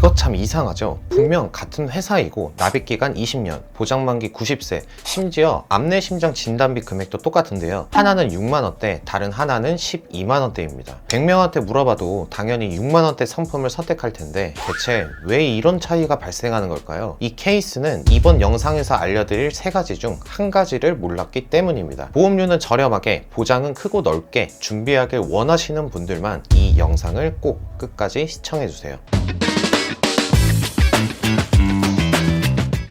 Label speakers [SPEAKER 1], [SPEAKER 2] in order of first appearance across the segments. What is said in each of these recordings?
[SPEAKER 1] 이것 참 이상하죠? 분명 같은 회사이고 납입기간 20년, 보장만기 90세, 심지어 암내 심장 진단비 금액도 똑같은데요. 하나는 6만원대, 다른 하나는 12만원대입니다. 100명한테 물어봐도 당연히 6만원대 상품을 선택할 텐데 대체 왜 이런 차이가 발생하는 걸까요? 이 케이스는 이번 영상에서 알려드릴 세 가지 중 한 가지를 몰랐기 때문입니다. 보험료는 저렴하게, 보장은 크고 넓게 준비하길 원하시는 분들만 이 영상을 꼭 끝까지 시청해주세요.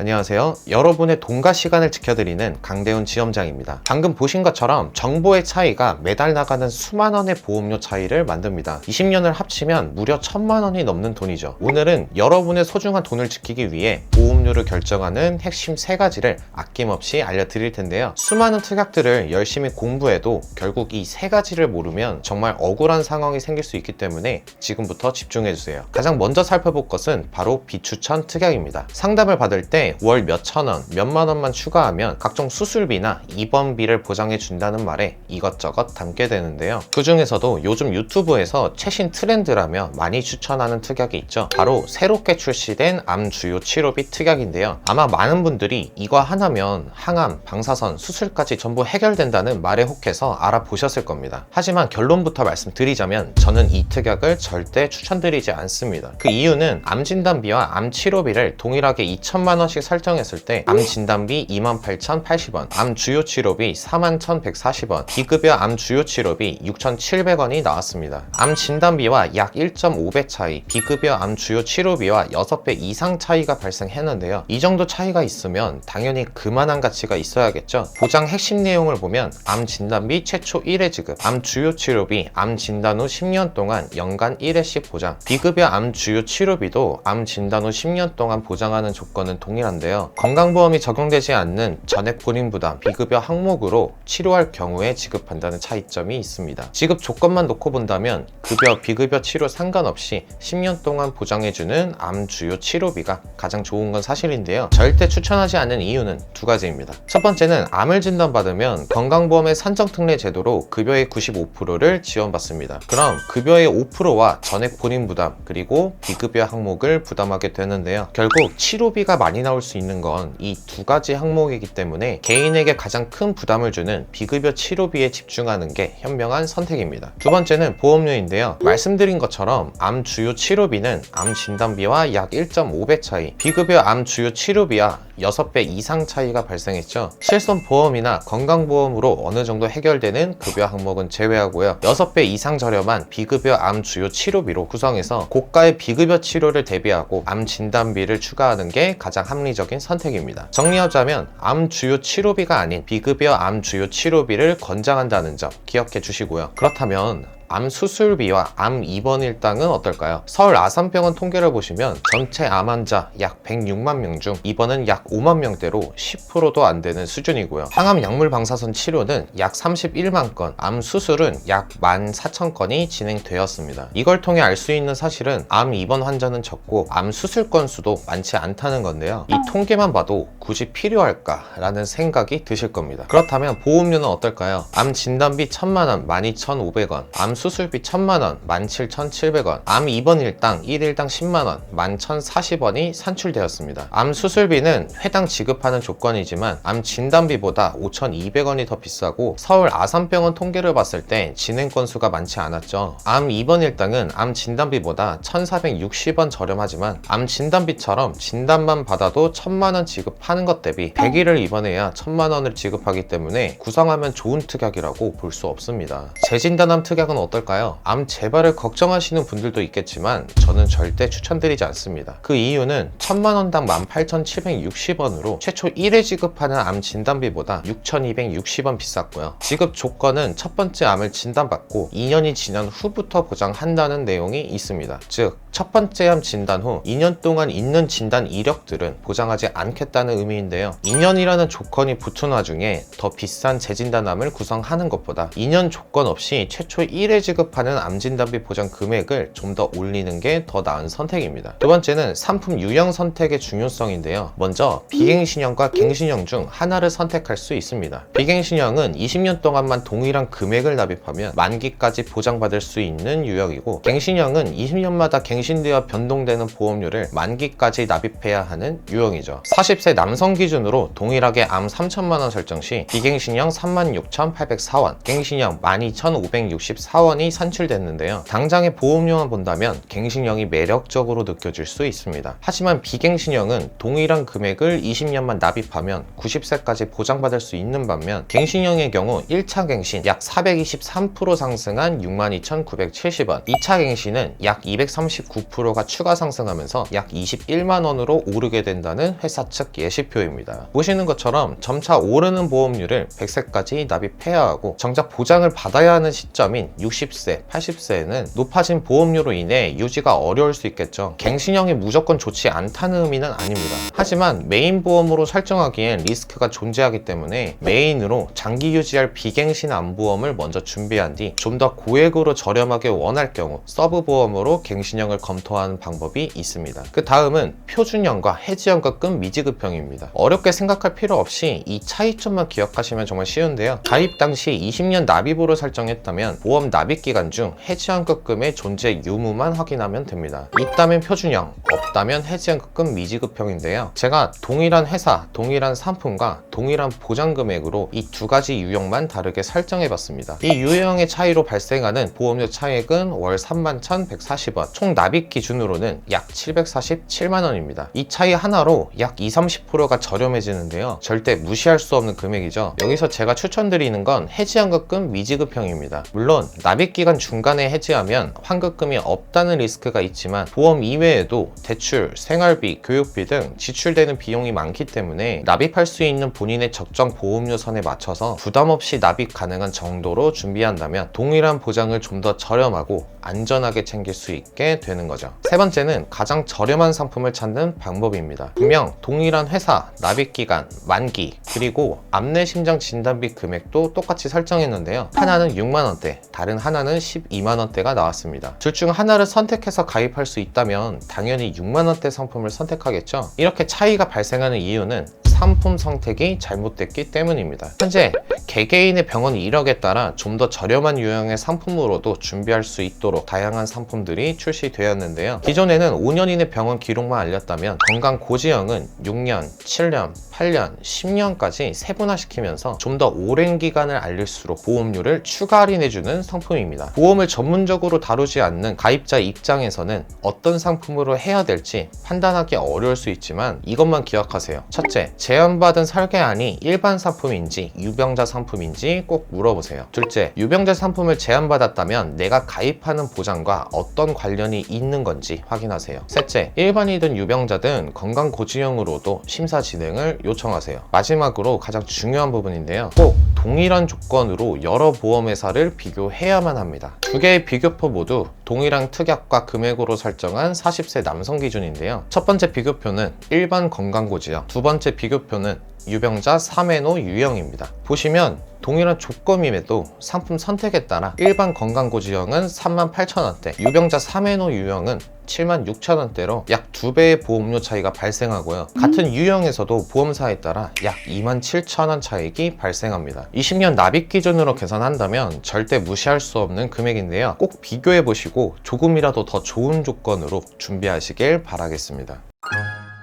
[SPEAKER 1] 안녕하세요. 여러분의 돈과 시간을 지켜드리는 강대훈 지점장입니다. 방금 보신 것처럼 정보의 차이가 매달 나가는 수만 원의 보험료 차이를 만듭니다. 20년을 합치면 무려 천만 원이 넘는 돈이죠. 오늘은 여러분의 소중한 돈을 지키기 위해 보험료를 결정하는 핵심 세 가지를 아낌없이 알려드릴 텐데요. 수많은 특약들을 열심히 공부해도 결국 이 세 가지를 모르면 정말 억울한 상황이 생길 수 있기 때문에 지금부터 집중해주세요. 가장 먼저 살펴볼 것은 바로 비추천 특약입니다. 상담을 받을 때월 몇천 원, 몇만 원만 추가하면 각종 수술비나 입원비를 보장해 준다는 말에 이것저것 담게 되는데요. 그 중에서도 요즘 유튜브에서 최신 트렌드라며 많이 추천하는 특약이 있죠. 바로 새롭게 출시된 암 주요 치료비 특약인데요. 아마 많은 분들이 이거 하나면 항암, 방사선, 수술까지 전부 해결된다는 말에 혹해서 알아보셨을 겁니다. 하지만 결론부터 말씀드리자면 저는 이 특약을 절대 추천드리지 않습니다. 그 이유는 암 진단비와 암 치료비를 동일하게 2천만 원씩 설정했을 때 암 진단비 28,080원, 암 주요 치료비 41,140원, 비급여 암 주요 치료비 6,700원이 나왔습니다. 암 진단비와 약 1.5배 차이, 비급여 암 주요 치료비와 6배 이상 차이가 발생했는데요. 이 정도 차이가 있으면 당연히 그만한 가치가 있어야겠죠. 보장 핵심 내용을 보면 암 진단비 최초 1회 지급, 암 주요 치료비, 암 진단 후 10년 동안 연간 1회씩 보장, 비급여 암 주요 치료비도 암 진단 후 10년 동안 보장하는 조건은 동일 한데요. 건강보험이 적용되지 않는 전액 본인 부담, 비급여 항목으로 치료할 경우에 지급한다는 차이점이 있습니다. 지급 조건만 놓고 본다면 급여, 비급여 치료 상관없이 10년 동안 보장해주는 암 주요 치료비가 가장 좋은 건 사실인데요. 절대 추천하지 않는 이유는 두 가지입니다. 첫 번째는 암을 진단받으면 건강보험의 산정특례 제도로 급여의 95%를 지원받습니다. 그럼 급여의 5%와 전액 본인 부담 그리고 비급여 항목을 부담하게 되는데요. 결국 치료비가 많이 나올 수 있는 건 이 두 가지 항목이기 때문에 개인에게 가장 큰 부담을 주는 비급여 치료비에 집중하는 게 현명한 선택입니다. 두 번째는 보험료인데요. 말씀드린 것처럼 암 주요 치료비는 암 진단비와 약 1.5배 차이, 비급여 암 주요 치료비와 6배 이상 차이가 발생했죠. 실손보험이나 건강보험으로 어느 정도 해결되는 급여 항목은 제외하고요. 6배 이상 저렴한 비급여 암 주요 치료비로 구성해서 고가의 비급여 치료를 대비하고 암 진단비를 추가하는 게 가장 합리적 인 선택입니다. 정리하자면 암 주요 치료비가 아닌 비급여 암 주요 치료비를 권장한다는 점 기억해 주시고요. 그렇다면 암 수술비와 암 입원 일당은 어떨까요? 서울 아산병원 통계를 보시면 전체 암 환자 약 106만 명 중 입원은 약 5만 명대로 10%도 안 되는 수준이고요. 항암 약물 방사선 치료는 약 31만 건, 암 수술은 약 14,000건이 진행되었습니다. 이걸 통해 알 수 있는 사실은 암 입원 환자는 적고 암 수술 건수도 많지 않다는 건데요. 이 통계만 봐도 굳이 필요할까라는 생각이 드실 겁니다. 그렇다면 보험료는 어떨까요? 암 진단비 1,000만 원, 12,500원, 암 수술비 1000만원, 17,700원, 암 입원 일당 1일당 10만원, 11,040원이 산출되었습니다. 암 수술비는 해당 지급하는 조건이지만 암 진단비보다 5,200원이 더 비싸고 서울 아산병원 통계를 봤을 때 진행 건수가 많지 않았죠. 암 입원 일당은 암 진단비보다 1,460원 저렴하지만 암 진단비처럼 진단만 받아도 1,000만원 지급하는 것 대비 100일을 입원해야 1,000만원을 지급하기 때문에 구성하면 좋은 특약이라고 볼 수 없습니다. 재진단암 특약은 어떨까요? 암 재발을 걱정하시는 분들도 있겠지만 저는 절대 추천드리지 않습니다. 그 이유는 1000만 원당 18,760원으로 최초 1회 지급하는 암 진단비보다 6,260원 비쌌고요. 지급 조건은 첫 번째 암을 진단받고 2년이 지난 후부터 보장한다는 내용이 있습니다. 즉, 첫 번째 암 진단 후 2년 동안 있는 진단 이력들은 보장하지 않겠다는 의미인데요. 2년이라는 조건이 붙은 와중에 더 비싼 재진단암을 구성하는 것보다 2년 조건 없이 최초 1회 지급하는 암진단비 보장 금액을 좀 더 올리는 게 더 나은 선택입니다. 두 번째는 상품 유형 선택의 중요성인데요. 먼저 비갱신형과 갱신형 중 하나를 선택할 수 있습니다. 비갱신형은 20년 동안만 동일한 금액을 납입하면 만기까지 보장받을 수 있는 유형이고 갱신형은 20년마다 갱신되어 변동되는 보험료를 만기까지 납입해야 하는 유형이죠. 40세 남성 기준으로 동일하게 암 3천만 원 설정 시 비갱신형 36,804원, 갱신형 12,564원 이 산출됐는데요. 당장의 보험료만 본다면 갱신형이 매력적으로 느껴질 수 있습니다. 하지만 비갱신형은 동일한 금액을 20년만 납입하면 90세까지 보장받을 수 있는 반면 갱신형의 경우 1차 갱신 약 423% 상승한 62,970원, 2차 갱신은 약 239%가 추가 상승하면서 약 21만 원으로 오르게 된다는 회사 측 예시표입니다. 보시는 것처럼 점차 오르는 보험료를 100세까지 납입해야 하고 정작 보장을 받아야 하는 시점인 60세, 80세에는 높아진 보험료로 인해 유지가 어려울 수 있겠죠. 갱신형이 무조건 좋지 않다는 의미는 아닙니다. 하지만 메인 보험으로 설정하기엔 리스크가 존재하기 때문에 메인으로 장기 유지할 비갱신 암보험을 먼저 준비한 뒤 좀 더 고액으로 저렴하게 원할 경우 서브 보험으로 갱신형을 검토하는 방법이 있습니다. 그 다음은 표준형과 해지형과급 미지급형입니다. 어렵게 생각할 필요 없이 이 차이점만 기억하시면 정말 쉬운데요. 가입 당시 20년 납입으로 설정했다면 보험 납입 기간 중 해지형급금의 존재 유무만 확인하면 됩니다. 있다면 표준형, 없다면 해지형급금 미지급형인데요. 제가 동일한 회사, 동일한 상품과 동일한 보장 금액으로 이 두 가지 유형만 다르게 설정해 봤습니다. 이 유형의 차이로 발생하는 보험료 차액은 월 31,140원, 총 납입 기준으로는 약 747만 원입니다. 이 차이 하나로 약 20, 30%가 저렴해지는데요. 절대 무시할 수 없는 금액이죠. 여기서 제가 추천드리는 건 해지환급금 미지급형입니다. 물론 납입 기간 중간에 해지하면 환급금이 없다는 리스크가 있지만 보험 이외에도 대출, 생활비, 교육비 등 지출되는 비용이 많기 때문에 납입할 수 있는 본인의 적정 보험료 선에 맞춰서 부담 없이 납입 가능한 정도로 준비한다면 동일한 보장을 좀 더 저렴하고 안전하게 챙길 수 있게 되는 거죠. 세 번째는 가장 저렴한 상품을 찾는 방법입니다. 분명 동일한 회사, 납입 기간, 만기, 그리고 암내 심장 진단비 금액도 똑같이 설정했는데요. 하나는 6만 원대, 다른 하나는 12만 원대가 나왔습니다. 둘 중 하나를 선택해서 가입할 수 있다면 당연히 6만 원대 상품을 선택하겠죠. 이렇게 차이가 발생하는 이유는 상품 선택이 잘못됐기 때문입니다. 현재 개개인의 병원 이력에 따라 좀 더 저렴한 유형의 상품으로도 준비할 수 있도록 다양한 상품들이 출시되었는데요. 기존에는 5년 이내 병원 기록만 알렸다면 건강 고지형은 6년, 7년, 8년, 10년까지 세분화시키면서 좀 더 오랜 기간을 알릴수록 보험료를 추가 할인해주는 상품입니다. 보험을 전문적으로 다루지 않는 가입자 입장에서는 어떤 상품으로 해야 될지 판단하기 어려울 수 있지만 이것만 기억하세요. 첫째, 제안받은 설계안이 일반 상품인지 유병자 상품인지 꼭 물어보세요. 둘째, 유병자 상품을 제안받았다면 내가 가입하는 보장과 어떤 관련이 있는 건지 확인하세요. 셋째, 일반이든 유병자든 건강고지형으로도 심사 진행을 요청하세요. 마지막으로 가장 중요한 부분인데요. 꼭 동일한 조건으로 여러 보험회사를 비교해야만 합니다. 두 개의 비교표 모두 동일한 특약과 금액으로 설정한 40세 남성 기준인데요. 첫 번째 비교표는 일반 건강고지형, 두 번째 비교표는 유병자 3회노 유형입니다. 보시면 동일한 조건임에도 상품 선택에 따라 일반 건강고지형은 38,000원대, 유병자 3회노 유형은 76,000원대로 약 2배의 보험료 차이가 발생하고요. 같은 유형에서도 보험사에 따라 약 27,000원 차익이 발생합니다. 20년 납입 기준으로 계산한다면 절대 무시할 수 없는 금액인데요. 꼭 비교해 보시고 조금이라도 더 좋은 조건으로 준비하시길 바라겠습니다.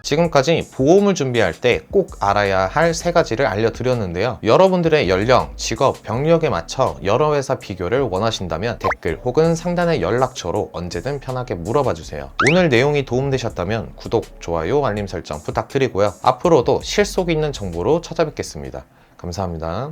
[SPEAKER 1] 지금까지 보험을 준비할 때 꼭 알아야 할 세 가지를 알려드렸는데요. 여러분들의 연령, 직업, 병력에 맞춰 여러 회사 비교를 원하신다면 댓글 혹은 상단의 연락처로 언제든 편하게 물어봐 주세요. 오늘 내용이 도움되셨다면 구독, 좋아요, 알림 설정 부탁드리고요. 앞으로도 실속 있는 정보로 찾아뵙겠습니다. 감사합니다.